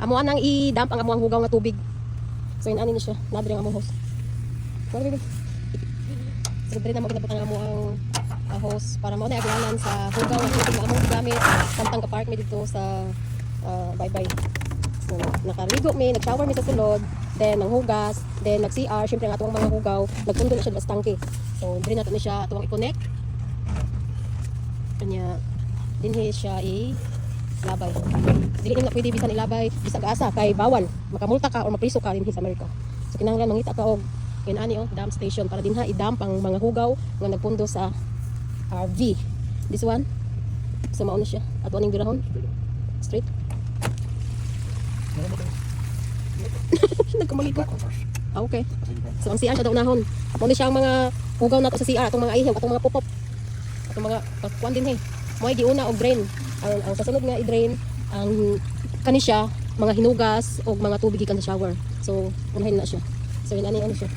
Amo anang i-dump ang amo ang hugaw nga tubig. So inani ni siya, nadre ang amo hose. Wala. So dire na mo kinabot ang amo ang ah, hose para mao na aglanan sa hugaw nga tubig nga amo gamit samtang ka-park mi dito sa ah, bye-bye. So nakaligo mi, nag-shower mi sa sulod, then nanghugas, then nag-CR, syempre ang atong mga hugaw, nagpundo na siya sa tangke. So dire na to ni siya atong i-connect. Kanya dinhi siya i labay. Dili na pwede bisan ilabay bisag asa kay bawal makamulta ka or mapriso ka dinhi sa Amerika. So kinahanglan mangita ka og kinani oh dam station para dinha i-dump ang mga hugaw nga nagpundo sa RV. This one. So mao na siya. Ato aning birahon. Straight. Nagkamaligo. Ah, okay. So ang CR siya daw unahon. Mao ni siya ang mga hugaw nato sa CR atong mga ihaw, atong mga pupop. Atong mga kuan din hey. Mo'y giuna og drain. Ang, ang kasunod nga i-drain ang kani siya mga hinugas o mga tubig gikan sa shower. So unahin na siya. So yun ani ano siya.